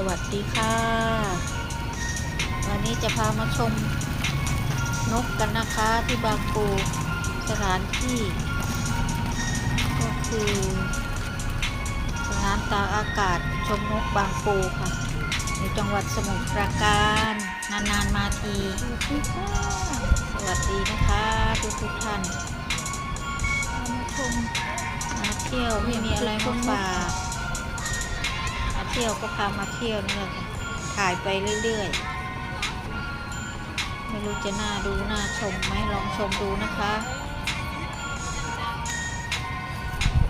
สวัสดีค่ะ วันนี้จะพามาชมนกกันนะคะที่บางปูสถานที่ ก็คือสถานตากอากาศชมนกบางปูค่ะในจังหวัดสมุทรปราการนานๆมาที สวัสดีค่ะสวัสดีนะคะทุกทุกๆท่านมาชมมาเที่ยวไม่มีอะไรมาฝากมาเที่ยวก็พามาเที่ยวนี่แหละค่ะถ่ายไปเรื่อยๆ ไม่รู้จะน่าดูน่าชมไหมลองชมดูนะคะ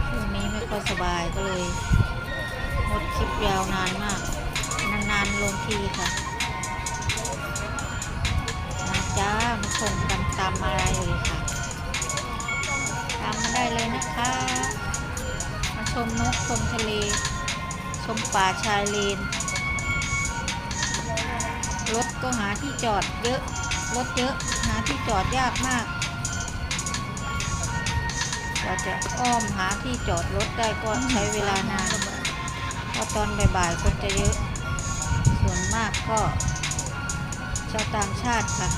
ช่วงนี้ไม่ค่อยสบายก็เลยงดคลิปยาวนานมาก นานๆลงทีค่ะมาจ้ามาชมกันตามมาเลยค่ะ ตามมาได้เลยนะคะ มาชมนกชมทะเล ชมป่าชายเลน รถก็หาที่จอดเยอะ รถเยอะ หาที่จอดยากมากกว่าจะอ้อมหาที่จอดรถได้ก็ใช้เวลานานเพราะตอนบ่ายๆคนจะเยอะ ส่วนมากก็ชาวต่างชาติค่ะ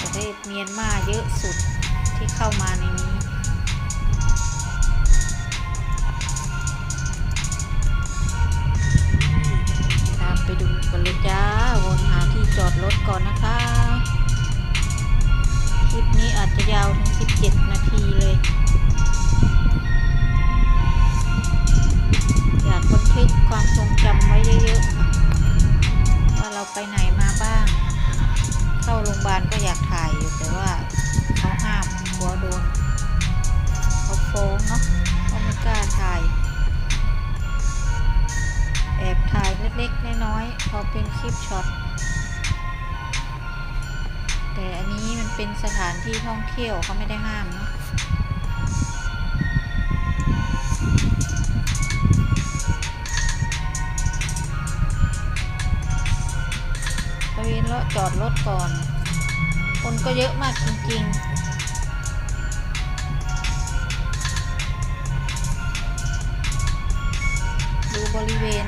ประเทศเมียนมาเยอะสุดที่เข้ามาในนี้ เลยจ้า วนหาที่จอดรถก่อนนะคะ คลิปนี้อาจจะยาวถึง 17 นาทีเลย อยากบันทึกความทรงจำไว้เยอะๆ ว่าเราไปไหนมาบ้าง เข้าโรงพยาบาลก็อยากถ่ายอยู่แต่ว่าเขาห้ามกลัวโดนเขาโฟ้องเนาะเขาไม่กล้าถ่าย เล็กๆ น้อยๆพอเป็นคลิปช็อต แต่อันนี้มันเป็นสถานที่ท่องเที่ยวเขาไม่ได้ห้ามเนาะตะเวนเลาะจอดรถก่อน คนก็เยอะมากจริงๆดูบริเวณ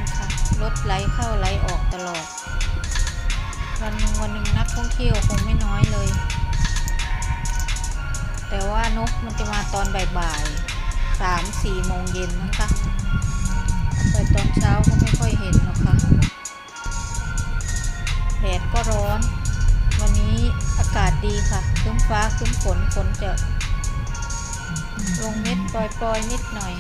รถไหลเข้าไหลออกตลอด วันหนึ่งวันหนึ่งนักท่องเที่ยวคงไม่น้อยเลย แต่ว่านกมันจะมาตอนบ่ายๆสามสี่โมงเย็นนะคะไปตอนเช้าก็ไม่ค่อยเห็นหรอกค่ะแดดก็ร้อน วันนี้อากาศดีค่ะคึ้มฟ้าคึ้มฝนฝนจะลงเม็ดปล่อยๆนิดหน่อย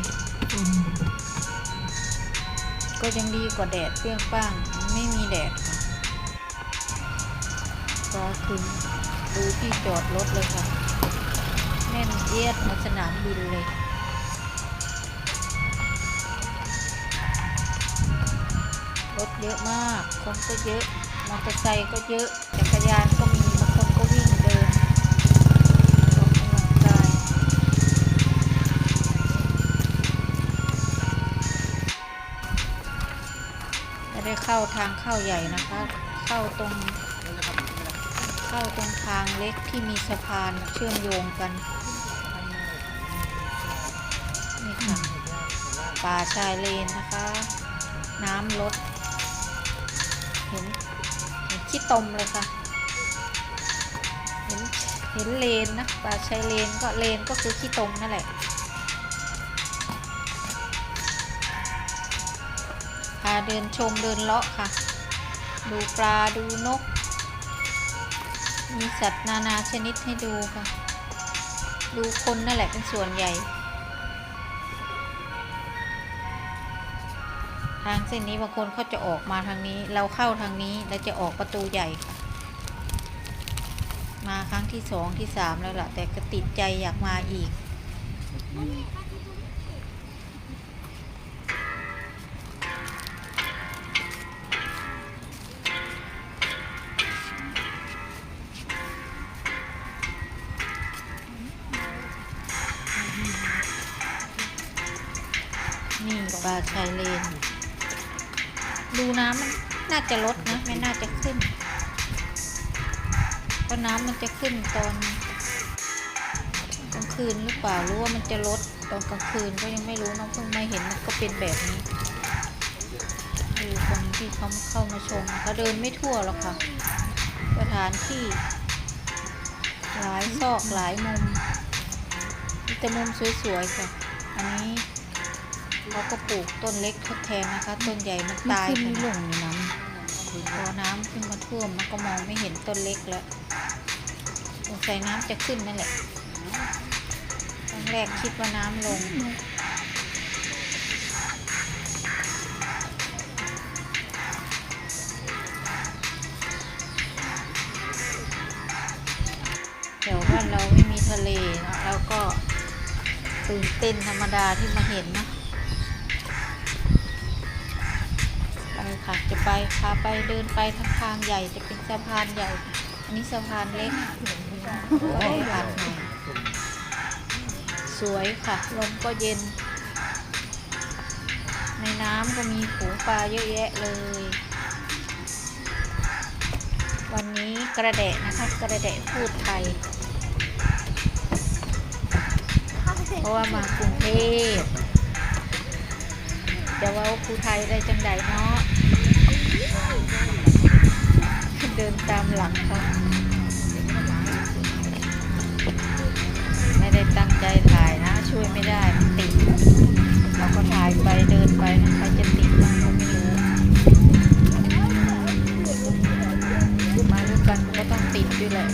ก็ยังดีกว่าแดดเปรี้ยงป้างไม่มีแดดค่ะก็คือดูที่จอดรถเลยค่ะแน่นเอียดมาสนามบินเลยรถเยอะมาก คนก็เยอะ มอเตอร์ไซค์ก็เยอะ เข้าทางเข้าใหญ่นะคะ เข้าตรง เข้าตรงทางเล็กที่มีสะพานเชื่อมโยงกัน นี่ค่ะ ป่าชายเลนนะคะ น้ำลด เห็นเห็นขี้ตมเลยค่ะ เห็นเห็นเลนนะ ป่าชายเลนก็เลนก็คือขี้ตมนั่นแหละาเดินชมเดินเลาะค่ะ ดูปลาดูนก มีสัตว์นานาชนิดให้ดูค่ะ ดูคนนั่นแหละเป็นส่วนใหญ่ ทางเส้นนี้บางคนเขาจะออกมาทางนี้ เราเข้าทางนี้เราจะออกประตูใหญ่ค่ะ มาครั้งที่สองที่สามแล้วล่ะ แต่ก็ติดใจอยากมาอีก จะลดนะ ไม่น่าจะขึ้นเพราะน้ำมันจะขึ้นตอนกลางคืนหรือเปล่ารู้ว่ามันจะลดตอนกลางคืนก็ยังไม่รู้น้องเพิ่งมาเห็นมันก็เป็นแบบนี้คือคนที่เขาเข้ามาชมเขาเดินไม่ทั่วหรอกค่ะสถานที่ หลายซอกหลายมุมมีแต่มุมสวยๆค่ะ อันนี้เขาก็ปลูกต้นเล็กทดแทนนะคะ ต้นใหญ่มันตายขึ้นไปไม่ลงนี่น้ พอน้ำขึ้นมาท่วมมันก็มองไม่เห็นต้นเล็กแล้วสงสัยน้ำจะขึ้นนั่นแหละตอนแรกคิดว่าน้ำลงแถวบ้านเราไม่มีทะเลเนะแล้วก็ตื่นเต้นธรรมดาที่มาเห็นนะ ค่ะ จะไปพาไปเดินไปทางทางใหญ่จะเป็นสะพานใหญ่ อันนี้สะพานเล็กไปผ่านหน่สวยค่ะ ลมก็เย็น ในน้ำก็มีฝูงปลาเยอะแยะเลย วันนี้กระแดะนะคะ กระแดะพูดไทย เพราะว่ามากรุงเทพจะว่าครูไทยได้จังใดเนาะ เดินตามหลังเขาไม่ได้ตั้งใจถ่ายนะ ช่วยไม่ได้มันติดเราก็ถ่ายไปเดินไปนะใครจะติดบ้างก็ไม่รู้มาด้วยกันมันก็ต้องติดด้วยแหละ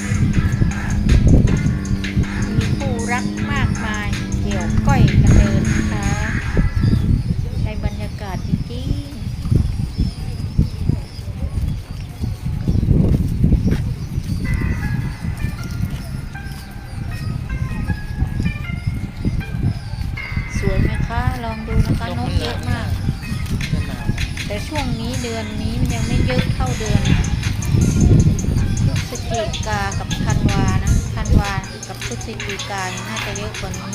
พฤศจิกากับธันวานะธันวากับพฤศจิกานี่น่าจะเยอะกว่านี้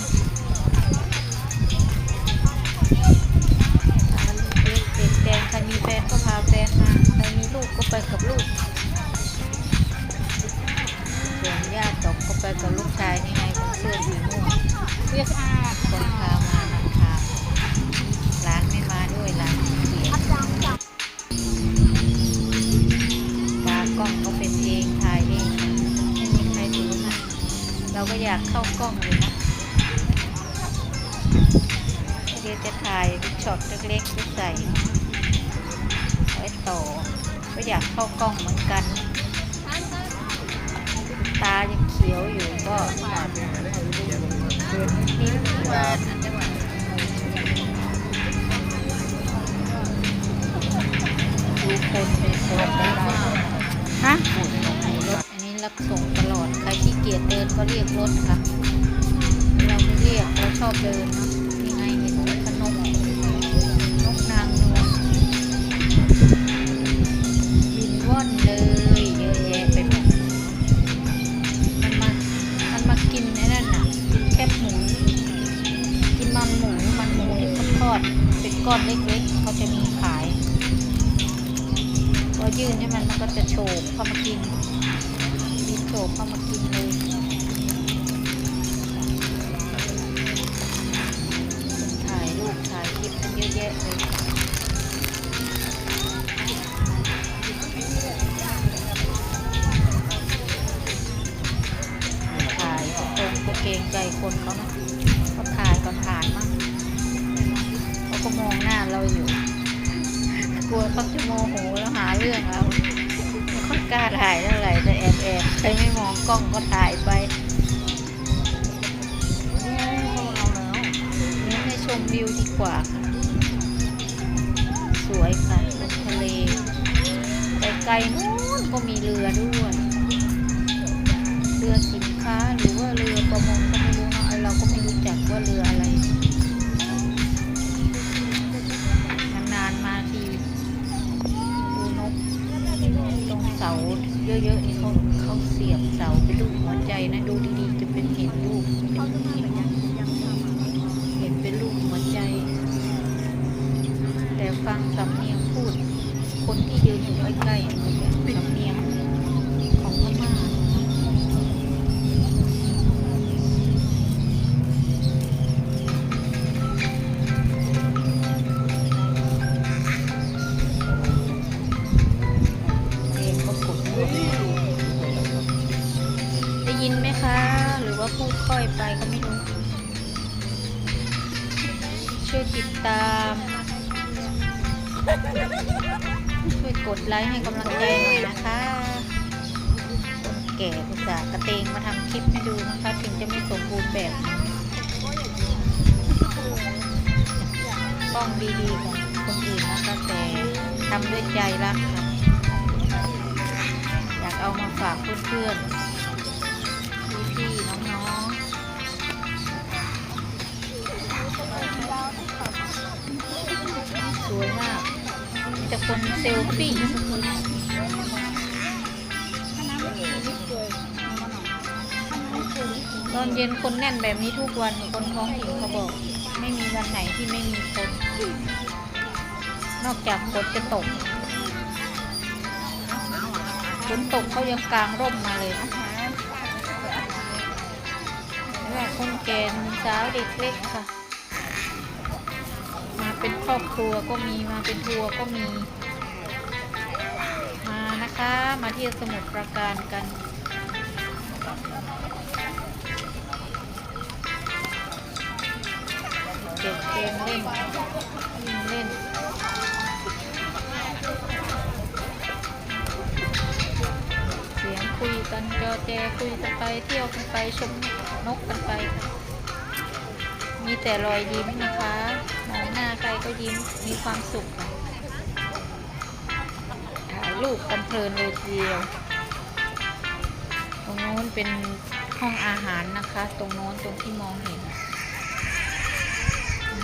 พาลูกเล็กเด็กแดงใครมีแฟนก็พาแฟนมาใครมีลูกก็ไปกับลูกส่วนญาติจบก็ไปกับลูกชายนี่ไงคนเสื้อสีม่วงำเรียกอาคนพามา เราก็อยากเข้ากล้องเลยนะเดี๋ยวจะถ่ายช็อตเล็กๆที่ใส่ไว้ต่อ ก็อยากเข้ากล้องเหมือนกัน ตายังเขียวอยู่ก็เดินนิดๆว่าจังหวะดูคนเป็นคนเยอะมากฮะ รับส่งตลอด ใครขี้เกียจเดินก็เรียกรถค่ะ เราไม่เรียกเราชอบเดินเนาะ คนเขานะเขาถ่ายก่อนผ่านมั้งเขาก็มองหน้าเราอยู่ กลัวเขาจะโมโหแล้วหาเรื่องเราไม่ค่อยกล้าถ่ายเท่าไหร่แต่แอบแอบใครไม่มองกล้องก็ถ่ายไปเน้นให้ชมวิวดีกว่าค่ะ สวยค่ะทะเลไกลๆนู้นก็มีเรือด้วย เรือสินค้าหรือว่าเรือ หัวใค์ให้กำลังใจหน่อยนะคะคนแก่อุตส่าห์กระเตงมาทำคลิปให้ดูนะคะถึงจะไม่สมบูรณ์แบบกล้องดีๆของคนอื่นนะคะแต่ทำด้วยใจรักค่ะอยากเอามาฝากเพื่อนๆ คนเซลฟี่ตอนเย็นคนแน่นแบบนี้ทุกวันคนท้องถิ่นเขาบอก ไม่มีวันไหนที่ไม่มีคน นอกจากฝนจะตกฝนตกเขายังกลางร่มมาเลยว่าคนแก่หนุ่มสาวเด็กเล็กค่ะ มาเป็นครอบครัวก็มีมาเป็นทัวร์ก็มี มานะคะมาเที่ยวสมุทรปราการกัน เก็บเกมเล่นเล่นเสียงคุยกันจอแจคุยกันไปเที่ยวกันไปชมนกกันไป มีแต่รอยยิ้มนะคะมองหน้าใครก็ยิ้มมีความสุขค่ะ ถ่ายรูปกันเพลินเลยทีเดียว ตรงโน้นเป็นห้องอาหารนะคะ ตรงโน้นตรงที่มองเห็น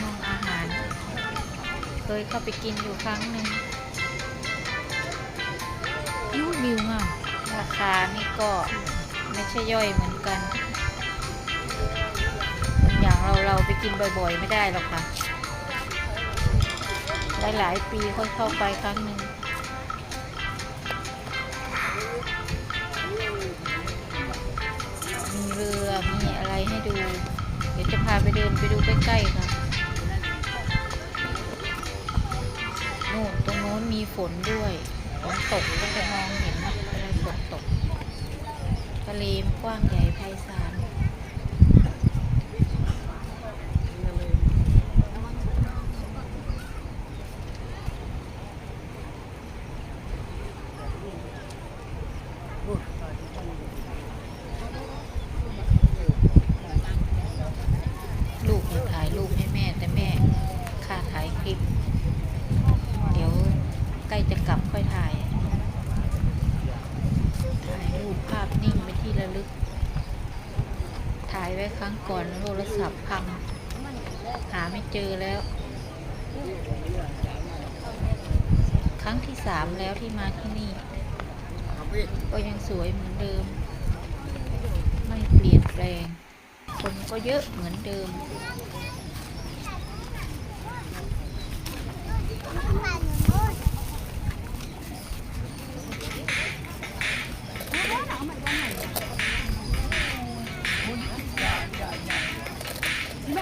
ห้องอาหาร เคยเข้าไปกินอยู่ครั้งหนึ่งอู้วิวงามราคานี่ก็ไม่ใช่ย่อยเหมือนกัน อย่างเราเราไปกินบ่อยๆ ไม่ได้หรอกค่ะ หลายๆ ปีค่อยเข้าไปครั้งหนึ่ง ให้ดู เดี๋ยวจะพาไปเดินไปดูใกล้ๆค่ะโน่นตรงโน้นมีฝนด้วยฝนตกก็จะมองเห็นอะไรฝนตกทะเลกว้างใหญ่ไพศาล ลูกอยากถ่ายรูปให้แม่แต่แม่ค่าถ่ายคลิป เดี๋ยวใกล้จะกลับค่อยถ่าย ถ่ายรูปภาพนิ่งไปนที่ระลึก ถ่ายไว้ครั้งก่อนโทรศัพท์พัง หาไม่เจอแล้ว ครั้งที่สามแล้วที่มาที่นี่ ก็ยังสวยเหมือนเดิม ไม่เปลี่ยนแปลง คนก็เยอะเหมือนเดิม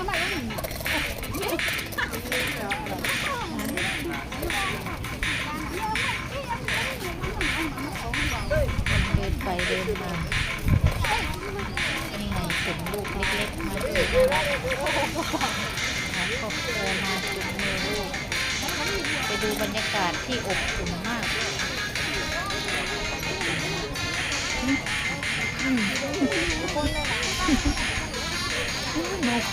เดินไปเดินมานี่ไงเห็นลูกเล็กๆมาดูน่ารักหาครอบครัวมาจุงมือลูกไปดูบรรยากาศที่อบอุ่นมากอืมนก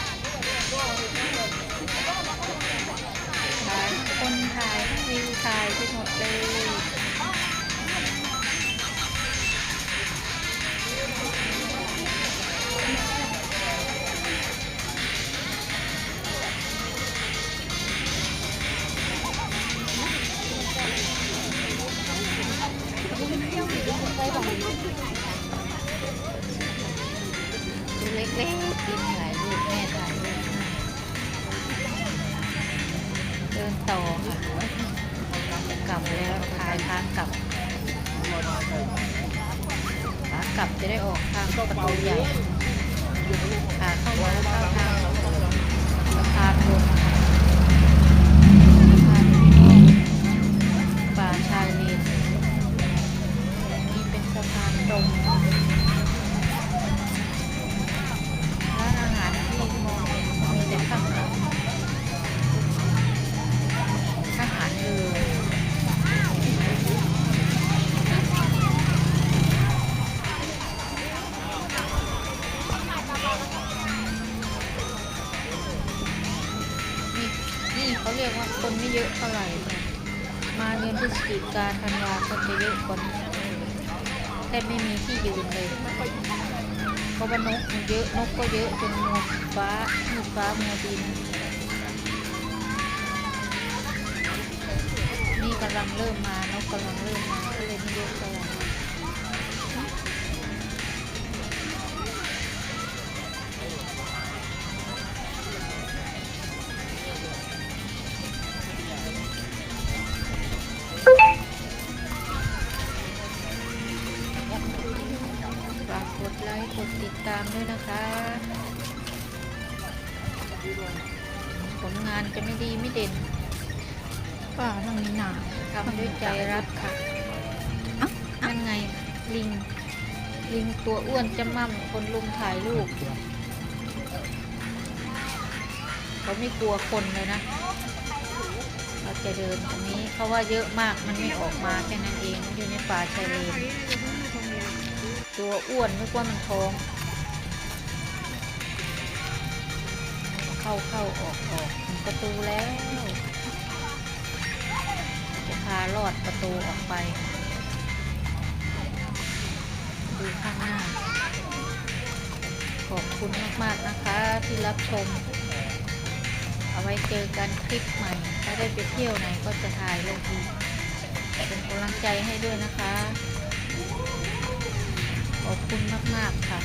ดินต่อค่ะจะกลับแล้วถ่ายทางกลับขากลับจะได้ออกทางประตูใหญ่ขาเข้ามาเข้าทางสะพานบนค่ะสะพานพี่น้องป่าชายเลนนี่เป็นสะพานตรงาธันวาคนจะเยอะกว่านี้แทบไม่มีที่ยืนเลยเพราะว่านกมันเยอะนกก็เยอะจนงูฟ้างูฟ้ามัวดิน นี่กำลังเริ่มมานกกำลังเริ่มมาานจะไม่ดีไม่เด่นป้านั่งนี่หนาทำด้วยใจรักค่ะนั่นไงลิง ลิงตัวอ้วนจะมั่มคนลุมถ่ายรูปเขาไม่กลัวคนเลยนะเราจะเดินตรงนี้เขาว่าเยอะมากมันไม่ออกมาแค่นั้นเองมันอยู่ในป่าชายเลนตัวอ้วนนึกว่ามันท้อง เข้าเข้าออกออกประตูแล้ว จะพาลอดประตูออกไป ดูข้างหน้า ขอบคุณมาก ๆ นะคะที่รับชม เอาไว้เจอกันคลิปใหม่ ถ้าได้ไปเที่ยวไหนก็จะถ่ายลงอีกเป็นกำลังใจให้ด้วยนะคะ ขอบคุณมาก ๆ ค่ะ